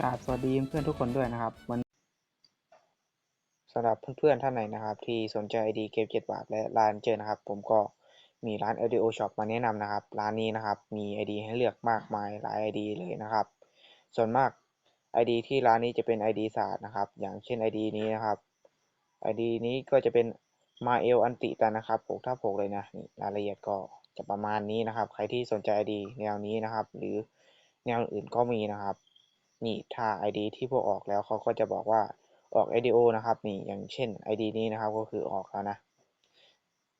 กราบสวัสดีเพื่อนทุกคนด้วยนะครับวันสำหรับเพื่อนๆท่านไหนนะครับ ที่สนใจ ID เกม7บาทและร้านเจอนะครับ ผมก็มีร้าน LDO Shop มาแนะนำนะครับ ร้านนี้นะครับมี ID ให้เลือกมากมายหลาย ID เลยนะครับ ส่วนมาก ID ที่ร้านนี้จะเป็น ID ศาสตร์นะครับ อย่างเช่น ID นี้นะครับ ID นี้ก็จะเป็นมาเอลอันติตันนะครับปกถ้าปกเลยนะนี่รายละเอียดก็จะประมาณนี้นะครับ ใครที่สนใจ ID แนวนี้นะครับ หรือแนวอื่นก็มีนะครับ นี่ถ้า ID ที่พวกออกแล้วเขาก็จะบอกว่าออก IDO นะครับนี่อย่างเช่น ID นี้นะครับก็คือออกแล้วนะ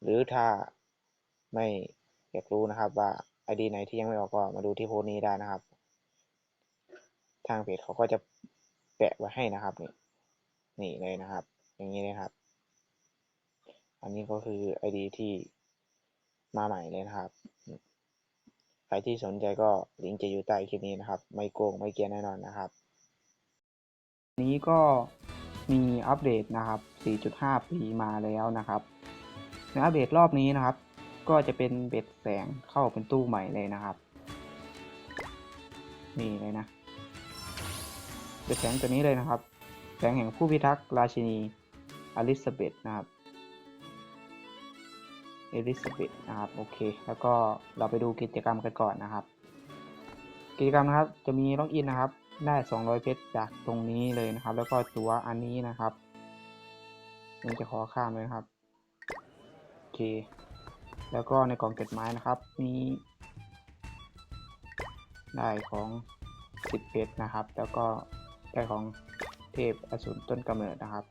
หรือถ้าไม่อยากรู้นะครับว่า ID ไหนที่ยังไม่ออกก็มาดูที่โพสต์นี้ได้นะครับ ทางเพจเขาก็จะแปะไว้ให้นะครับนี่นี่เลยนะครับ อย่างนี้เลยครับ อันนี้ก็คือ ID ที่มาใหม่เลยนะครับ ใครที่สนใจก็ลิงก์จะอยู่ใต้คลิปนี้นะครับ ไม่โกงไม่เกลียนแน่นอนนะครับ นี้ก็มีอัปเดตนะครับ 4.5 ปีมาแล้วนะครับ ในอัปเดตรอบนี้นะครับ ก็จะเป็นเบ็ดแสงเข้าเป็นตู้ใหม่เลยนะครับนี่เลยนะเบ็ดแสงตัวนี้เลยนะครับ แสงแห่งผู้พิทักษ์ราชินีอลิซาเบธนะครับ เอลิซาเบธนะครับโอเค แล้วก็เราไปดูกิจกรรมกันก่อนนะครับ กิจกรรมนะครับจะมีล็อกอินนะครับ ได้ 200 เพชรจากตรงนี้เลยนะครับ แล้วก็ตัวอันนี้นะครับมันจะขอข้ามเลยครับโอเค แล้วก็ในกล่องเก็บไม้นะครับ มี ได้ของ 10 เพชรนะครับ แล้วก็ได้ของเทพอสูรต้นกำเนิดนะครับ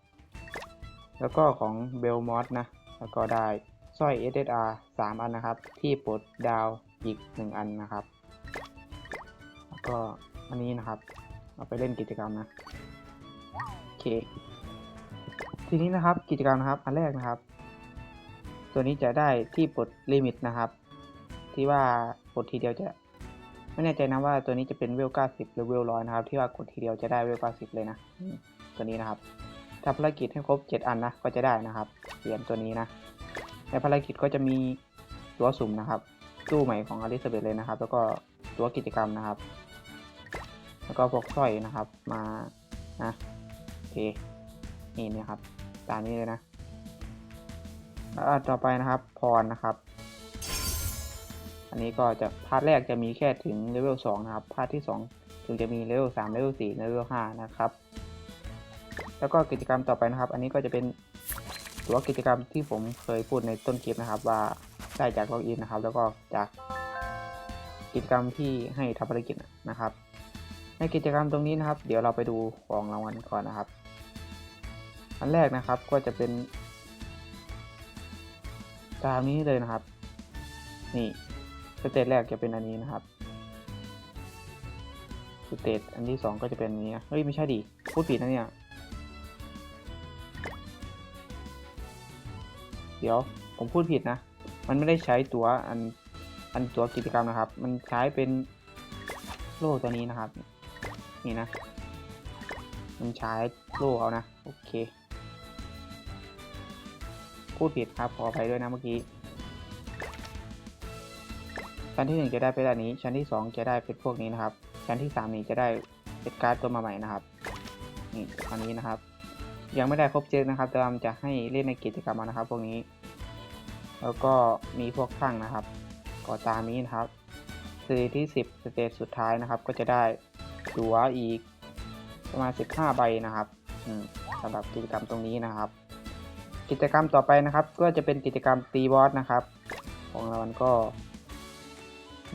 แล้วก็ของเบลมอสนะแล้วก็ได้ สร้อย SSR 3 อันนะครับ ที่ปลดดาวอีก 1 อันนะครับ แล้วก็อันนี้นะครับ เอาไปเล่นกิจกรรมนะ โอเค ทีนี้นะครับกิจกรรมนะครับ อันแรกนะครับ ตัวนี้จะได้ที่ปลดลิมิตนะครับ ที่ว่าปลดทีเดียวจะไม่แน่ใจนะว่าตัวนี้จะเป็นเวล 90 หรือเวล100นะครับ ที่ว่ากดทีเดียวจะได้เวล 90 เลยนะ ตัวนี้นะครับถ้าภารกิจให้ครบ 7 อันนะ ก็จะได้นะครับ เหรียญตัวนี้นะ ในภารกิจก็จะมีตัวสุ่มนะครับตู้ใหม่ของอลิซาเบธเลยนะครับ แล้วก็ตัวกิจกรรมนะครับ แล้วก็พวกสร้อยนะครับมานะโอเคนี่นี่ยครับตามนี้เลยนะแล้วต่อไปนะครับพรนะครับ อันนี้ก็จะพาร์ทแรกจะมีแค่ถึงเลเวล2นะครับพาร์ทที่2ถึงจะมีเลเวล3เลเวล4เลเวล5นะครับ แล้วก็กิจกรรมต่อไปนะครับ อันนี้ก็จะเป็น ตัวกิจกรรมที่ผมเคยพูดในต้นคลิปนะครับ ว่าได้จากล็อกอินนะครับ แล้วก็จากกิจกรรมที่ให้ทำภารกิจนะครับ ในกิจกรรมตรงนี้นะครับ เดี๋ยวเราไปดูของรางวัลก่อนนะครับ อันแรกนะครับก็จะเป็น ตามนี้เลยนะครับ นี่สเตจแรกจะเป็นอันนี้นะครับสเตจอันที่สองก็จะเป็นอันนี้เฮ้ยไม่ใช่ดิพูดผิดนะเนี่ย ดี๋ยวผมพูดผิดนะ มันไม่ได้ใช้ตัวอันอันตัวกิจกรรมนะครับ มันใช้เป็นโล่ตัวนี้นะครับ นี่นะ มันใช้โล่เอานะ โอเค พูดผิดครับ ขออภัยด้วยนะเมื่อกี้ ชั้นที่หนึ่งจะได้เป็นอันนี้ ชั้นที่สองจะได้เป็นพวกนี้นะครับ ชั้นที่สามนี้จะได้เป็นการ์ดตัวมาใหม่นะครับ นี่อันนี้นะครับ ยังไม่ได้ครบเจ็ดนะครับแต่ว่ามันจะให้เล่นในกิจกรรมนะครับ พวกนี้ แล้วก็มีพวกทั้งนะครับก็ตามนี้นะครับสเตจที่ 10 สเตจสุดท้ายนะครับ ก็จะได้ตั๋วอีกประมาณ 15 ใบนะครับสำหรับกิจกรรมตรงนี้นะครับ กิจกรรมต่อไปนะครับ ก็จะเป็นกิจกรรมตีบอสนะครับ ของเรามันก็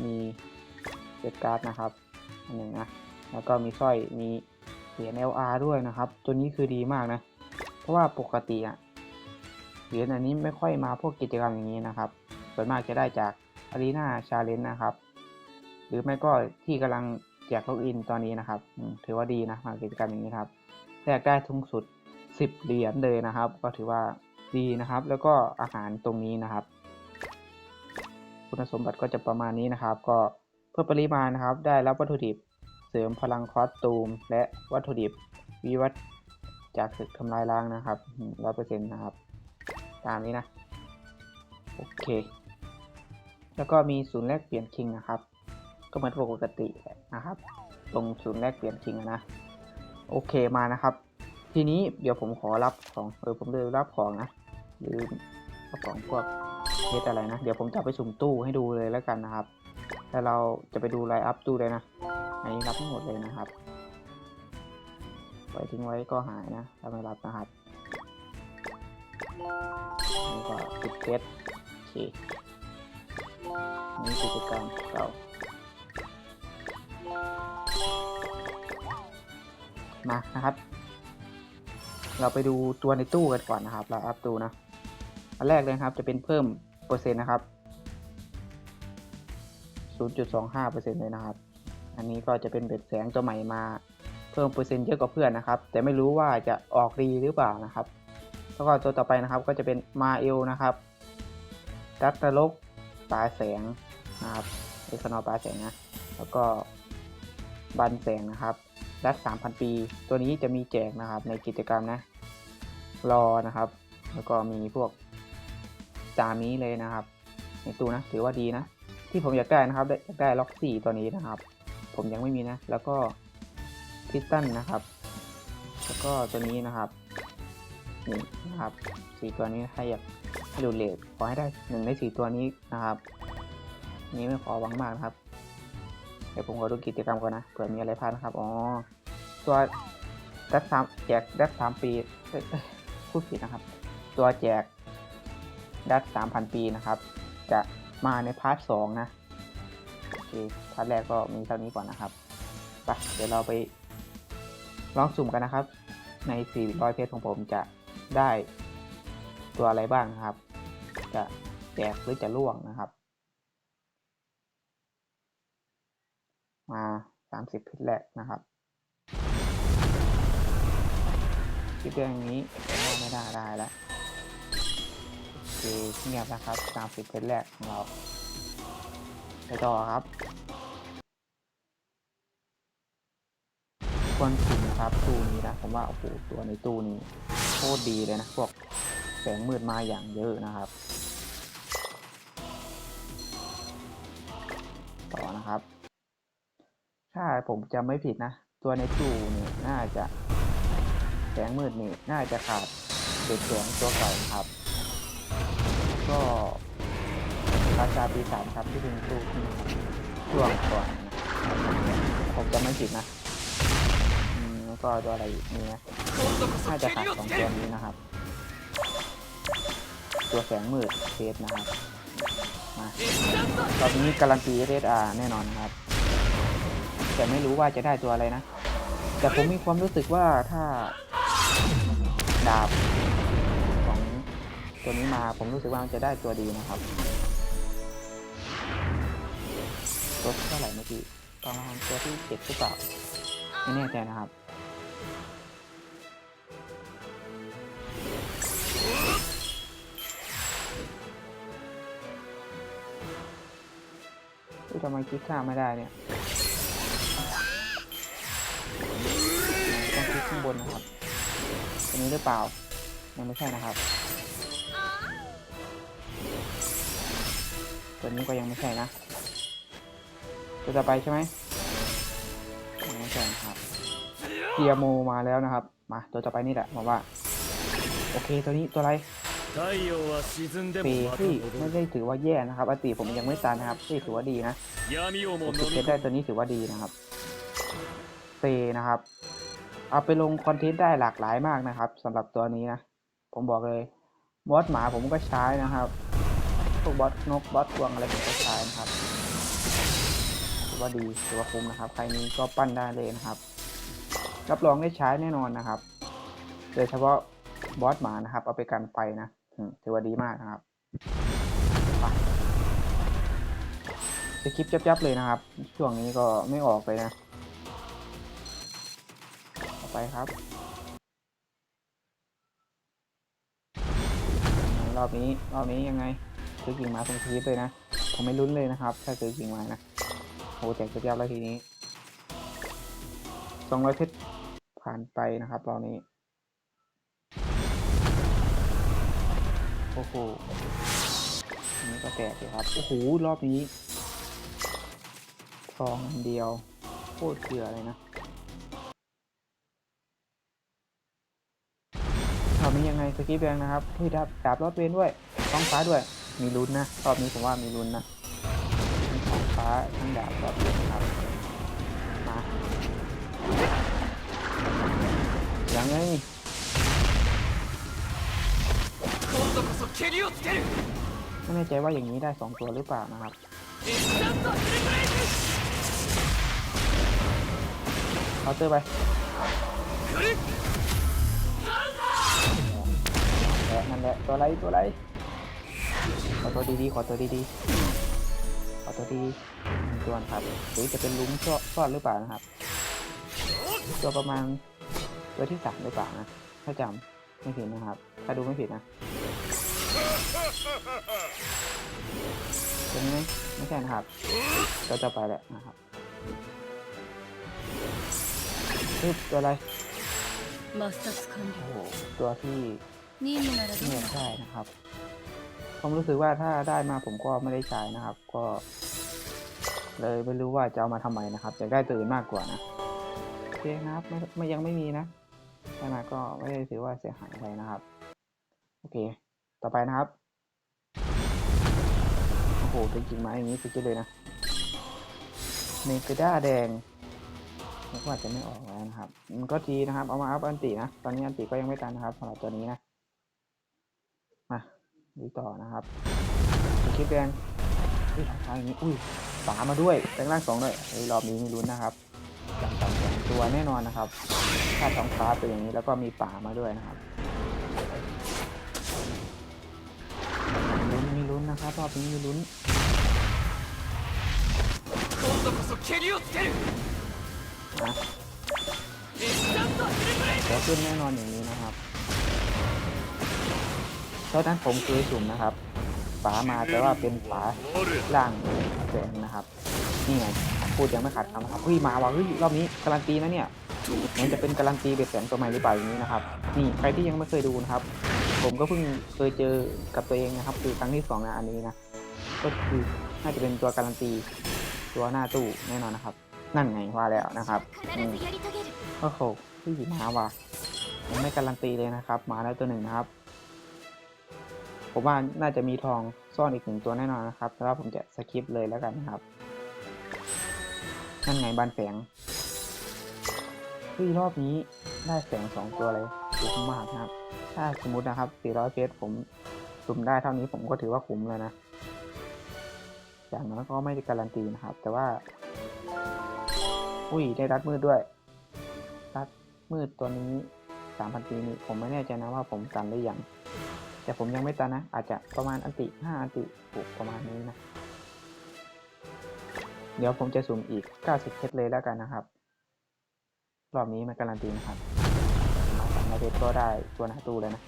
มีเซตการ์ดนะครับอันหนึ่งนะแล้วก็มีสร้อยมีเหรียญ LR ด้วยนะครับ ตัวนี้คือดีมากนะ เพราะว่าปกติอะ เหรียญอันนี้ไม่ค่อยมาพวกกิจกรรมอย่างนี้นะครับ ส่วนมากจะได้จากอารีนาชาเลนนะครับ หรือไม่ก็ที่กำลังแจกล็อกอินตอนนี้นะครับถือว่าดีนะมากิจกรรมอย่างนี้ครับแลกได้ทุงสุด 10 เหรียญเลยนะครับ ก็ถือว่าดีนะครับ แล้วก็อาหารตรงนี้นะครับ คุณสมบัติก็จะประมาณนี้นะครับ ก็เพื่อปริมาณนะครับ ได้รับวัตถุดิบเสริมพลังคอสตูม และวัตถุดิบวิวัฒจากศึกทำลายล้างนะครับร้อยเปอร์เซ็นต์นะครับ ตามนี้นะ โอเค แล้วก็มีศูนย์แลกเปลี่ยนคิงนะครับ ก็เหมือนปกตินะครับ ตรงศูนย์แลกเปลี่ยนจริงนะ โอเคมานะครับ ทีนี้เดี๋ยวผมขอรับของ เออผมเลยรับของนะหรือรับของพวกเพชรอะไรนะ เดี๋ยวผมจะไปสุ่มตู้ให้ดูเลยแล้วกันนะครับ แล้วเราจะไปดูไลน์อัพตู้เลยนะอันนี้รับทั้งหมดเลยนะครับปล่อยทิ้งไว้ก็หายนะถ้าไม่รับนะครับ นนี้ก็ติดเพชรโอเคนี่กิจกรรมเก่ามานะครับ เราไปดูตัวในตู้กันก่อนนะครับไลน์อัพตู้นะ อันแรกเลยครับจะเป็นเพิ่มเปอร์เซ็นต์นะครับ 0.25เปอร์เซ็นต์เลยนะครับ อันนี้ก็จะเป็นเบ็ดแสงตัวใหม่มา เพิ่มเปอร์เซ็นต์เยอะกว่าเพื่อนนะครับ แต่ไม่รู้ว่าจะออกดีหรือเปล่านะครับ แล้วก็ตัวต่อไปนะครับก็จะเป็นมาเอลนะครับดัตตลกปลาแสงนะครับเอกนอปลาแสงนะแล้วก็บันแสงนะครับดัต3,000ปี ตัวนี้จะมีแจกนะครับในกิจกรรมนะรอนะครับ แล้วก็มีพวกจามีเลยนะครับ ในตู้นะถือว่าดีนะ ที่ผมอยากได้นะครับได้อยากได้ล็อกสี่ตัวนี้นะครับ ผมยังไม่มีนะ แล้วก็พิสตันนะครับ แล้วก็ตัวนี้นะครับ นี่นะครับสี่ตัวนี้ให้อยากให้ดูเลทขอให้ได้หนึ่งในสี่ตัวนี้นะครับ นี้ไม่ขอหวังมากนะครับเดี๋ยวผมขอดูกิจกรรมก่อนนะเผื่อมีอะไรพลาดนะครับอ๋อตัวดัดสามแจกดัดสามปีพูดผิดนะครับ ตัวแจกดัดสามพันปีนะครับ จะมาในพาร์ทสองนะโอเคพาร์ทแรกก็มีเท่านี้ก่อนนะครับไปเดี๋ยวเราไปลองสุ่มกันนะครับ ใน400เพจของผมจะ ได้ตัวอะไรบ้างครับ จะแจกหรือจะล่วงนะครับ มา 30เพจแรกนะครับคลิปเรื่องนี้ไม่ได้ได้แล้วโอเคเงียบนะครับ30เพจแรกของเราไปต่อครับควรสุ่มนะครับตู้นี้นะผมว่าโอ้โหตัวในตู้นี้ คตรดีเลยนะพวกแสงมืดมาอย่างเยอะนะครับ ต่อนะครับ ถ้าผมจำไม่ผิดนะ ตัวในตู้นี่น่าจะแสงมืดนี่น่าจะขาดเด็กแสงตัวเก่านครับ ก็ราชาปีศาจครับที่เป็นตู้ที่ช่วงก่อนผมจำไม่ผิดนะ แล้วก็ตัวอะไรอีกนี่นะน่าจะขาดสองตัวนี้นะครับ ตัวแสงมืดเทสนะครับมาตอนนี้การันตีเรดอาแน่นอนครับ แต่ไม่รู้ว่าจะได้ตัวอะไรนะ แต่ผมมีความรู้สึกว่าถ้าดาบของตัวนี้มาผมรู้สึกว่ามันจะได้ตัวดีนะครับตัวเท่าไหร่เมื่อกี้ประมาณตัวที่เจ็ดหรือเปล่าไม่แน่ใจนะครับ ทำไมคลิกข้ามไม่ได้เนี่ยต้องคลิกข้างบนนะครับตัวนี้หรือเปล่า ยังไม่ใช่นะครับ ตัวนี้ก็ยังไม่ใช่นะ ตัวต่อไปใช่ไหม เทียโมมาแล้วนะครับ มาตัวต่อไปนี่แหละบอกว่า โอเคตัวนี้ตัวอะไรปีที่ไม่ได้ถือว่าแย่นะครับอติผมยังไม่ตานนะครับที่ถือว่าดีนะผมเก็บได้ตัวนี้ถือว่าดีนะครับเซนะครับ เอาไปลงคอนเทนต์ได้หลากหลายมากนะครับ สำหรับตัวนี้นะ ผมบอกเลยบอสหมาผมก็ใช้นะครับพวกบอสนกบอสพวงอะไรผมก็ใช้นะครับถือว่าดีถือว่าคุ้มนะครับ ใครมีก็ปั้นได้เลยนะครับ รับรองได้ใช้แน่นอนนะครับโดยเฉพาะบอสหมานะครับ เอาไปกันไฟนะถือว่าดีมากนะครับไปสคริปยับๆเลยนะครับ ช่วงนี้ก็ไม่ออกเลยนะต่อไปครับ รอบนี้รอบนี้ยังไงซื้อกิ่งไม้ตรงทีเลยนะ ผมไม่ลุ้นเลยนะครับ ถ้าซื้อกิ่งไม้นะโหแจกยับๆแล้วทีนี้สองร้อยเพชร ผ่านไปนะครับรอบนี้ โอ้โหนนี้ก็แตกเลยครับ โอ้โห รอบนี้ทองเดียว โคตรเกลือเลยนะรอบนี้ยังไงสกิปแดงนะครับเฮ้ยดาบดาบรอดเวนด้วยท้องฟ้าด้วย มีลุ้นนะ รอบนี้ผมว่ามีลุ้นนะท้องฟ้าทั้งดาบรอดเวนครับ ยังไงไม่แน่ใจว่าอย่างนี้ได้สองตัวหรือเปล่านะครับเอาเตอร์ไปแหนั่นแหละตัวไรตัวไรขอตัวดีๆขอตัวดีๆขอตัวดีๆตัวนะครับหรือจะเป็นลุ้มซ่อนหรือเปล่านะครับ ตัวประมาณ บอร์ที่สามหรือเปล่านะถ้าจำไม่ผิดนะครับ ถ้าดูไม่ผิดนะตรงนี้ไม่ใช่นะครับ ก็จะไปแล้วนะครับปึ๊บตัวอะไรโอ้โหตัวที่นี่เหมือนใช่นะครับ ผมรู้สึกว่าถ้าได้มาผมก็ไม่ได้ใช้นะครับ ก็ เลยไม่รู้ว่าจะเอามาทำไมนะครับจะได้ตื่นมากกว่านะโอเคครับไม่ยังไม่มีนะ ได้มาก็ไม่ได้ถือว่าเสียหายอะไรนะครับ โอเค ต่อไปนะครับ โอ้โห เป็นกิ่งไม้อย่างนี้สุดยอดเลยนะ เมกาด้าแดงแล้วก็อาจจะไม่ออกแล้วนะครับ มันก็ดีนะครับ เอามาอัพอันตินะ ตอนนี้อันติก็ยังไม่ตันนะครับสำหรับตัวนี้นะ มาดูต่อนะครับคลิปแดงอุ้ยทางซ้ายอย่างนี้ อุ้ยฝามาด้วยแปลงร่างสองด้วยเฮ้รอบนี้มีลุ้นนะครับอย่างต่อ ตัวแน่นอนนะครับ ถ้าสองฟ้าเป็นอย่างนี้แล้วก็มีป่ามาด้วยนะครับลุ้นมีลุ้นนะครับรอบนี้มีลุ้นนะจะขึ้นแน่นอนอย่างนี้นะครับเพราะนั้นผมคือสุ่มนะครับฝามาแต่ว่าเป็นฝาล่างแสงนะครับนี่ไง พูดยังไม่ขาดคำนะครับเฮ้ยมาว่ะเฮ้ยรอบนี้การันตีนะเนี่ยมันจะเป็นการันตีเบ็ดแสนตัวใหม่หรือเปล่าอย่างนี้นะครับนี่ใครที่ยังไม่เคยดูนะครับ ผมก็เพิ่งเคยเจอกับตัวเองนะครับคือครั้งที่2นะอันนี้นะก็คือน่าจะเป็นตัวการันตีตัวหน้าตู้แน่นอนนะครับ นั่นไงว่าแล้วนะครับโอ้โหพี่มาว่ะยังไม่การันตีเลยนะครับ มาแล้วตัวหนึ่งนะครับ ผมว่าน่าจะมีทองซ่อนอีกหนึ่งตัวแน่นอนนะครับแต่ว่าผมจะสกิปเลยแล้วกันนะครับ นั่นไงบานแสงเฮ้ยรอบนี้ได้แสงสองตัวเลยคุ้มมากนะครับ ถ้าสมมตินะครับ 400เพชรผมสุ่มได้เท่านี้ผมก็ถือว่าคุ้มเลยนะ อย่างน้อยก็ไม่ได้การันตีนะครับ แต่ว่า อุ้ยได้รัดมืดด้วย รัดมืดตัวนี้สามพันปีนี้ผมไม่แน่ใจนะว่าผมตันได้ยัง แต่ผมยังไม่ตันนะ อาจจะประมาณอันติห้าอันติหกประมาณนี้นะ เดี๋ยวผมจะสุ่มอีก 90 เพชรเลยแล้วกันนะครับ รอบนี้มันการันตีนะครับมาสามร้อยเพชรก็ได้ตัวหน้าตู้แล้วนะ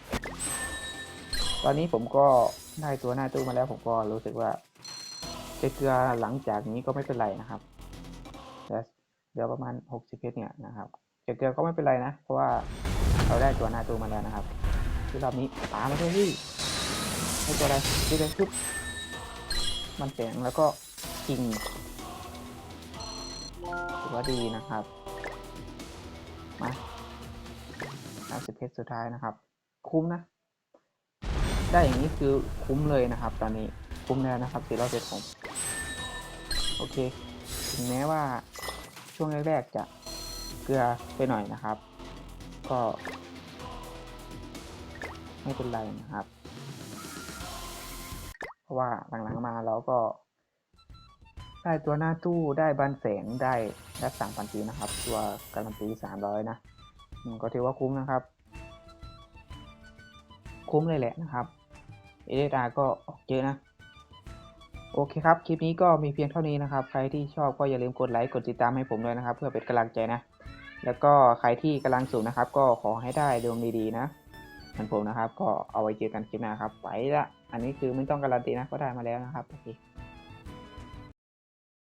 ตอนนี้ผมก็ได้ตัวหน้าตู้มาแล้ว ผมก็รู้สึกว่าจะเกลือหลังจากนี้ก็ไม่เป็นไรนะครับเดี๋ยวประมาณ 60 เพชรเนี่ยนะครับจะเกลือก็ไม่เป็นไรนะ เพราะว่าเราได้ตัวหน้าตู้มาแล้วนะครับที่รอบนี้ปามาด้วยพี่ให้ตัวอะไรที่ได้ชุบมันแสงแล้วก็กิ่ง ถือว่าดีนะครับ มา50เพชรสุดท้ายนะครับ คุ้มนะ ได้อย่างนี้คือคุ้มเลยนะครับ ตอนนี้คุ้มแล้วนะครับ400เพชรผม โอเค ถึงแม้ว่าช่วงแรกๆจะเกลือไปหน่อยนะครับ ก็ ไม่เป็นไรนะครับ เพราะว่าหลังๆมาเราก็ ได้ตัวหน้าตู้ได้บันแสงได้ได้สามพันปีนะครับ ตัวการันตีสามร้อยนะก็ถือว่าคุ้มนะครับ คุ้มเลยแหละนะครับ เอเดอาก็ออกเยอะนะโอเคครับ คลิปนี้ก็มีเพียงเท่านี้นะครับ ใครที่ชอบก็อย่าลืมกดไลค์ กดติดตามให้ผมด้วยนะครับ เพื่อเป็นกำลังใจนะ แล้วก็ใครที่กำลังสูงนะครับ ก็ขอให้ได้ดวงดีๆนะเหมือนผมนะครับ ก็เอาไว้เจอกันคลิปหน้าครับ ไปละ อันนี้คือไม่ต้องการันตีนะ ก็ได้มาแล้วนะครับ โอเค